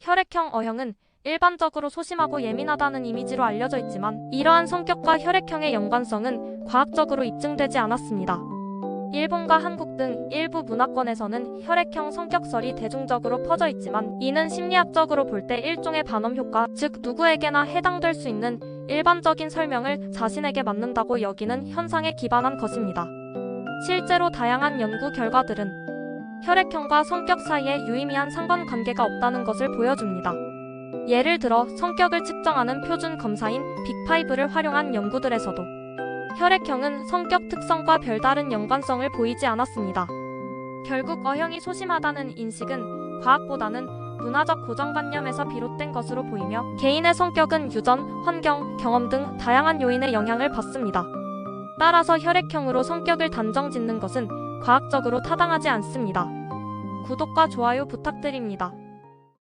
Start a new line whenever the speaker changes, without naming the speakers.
혈액형 어형은 일반적으로 소심하고 예민하다는 이미지로 알려져 있지만 이러한 성격과 혈액형의 연관성은 과학적으로 입증되지 않았습니다. 일본과 한국 등 일부 문화권에서는 혈액형 성격설이 대중적으로 퍼져 있지만 이는 심리학적으로 볼 때 일종의 반음 효과, 즉 누구에게나 해당될 수 있는 일반적인 설명을 자신에게 맞는다고 여기는 현상에 기반한 것입니다. 실제로 다양한 연구 결과들은 혈액형과 성격 사이에 유의미한 상관관계가 없다는 것을 보여줍니다. 예를 들어 성격을 측정하는 표준 검사인 빅5를 활용한 연구들에서도 혈액형은 성격 특성과 별다른 연관성을 보이지 않았습니다. 결국 어형이 소심하다는 인식은 과학보다는 문화적 고정관념에서 비롯된 것으로 보이며 개인의 성격은 유전, 환경, 경험 등 다양한 요인의 영향을 받습니다. 따라서 혈액형으로 성격을 단정 짓는 것은 과학적으로 타당하지 않습니다. 구독과 좋아요 부탁드립니다.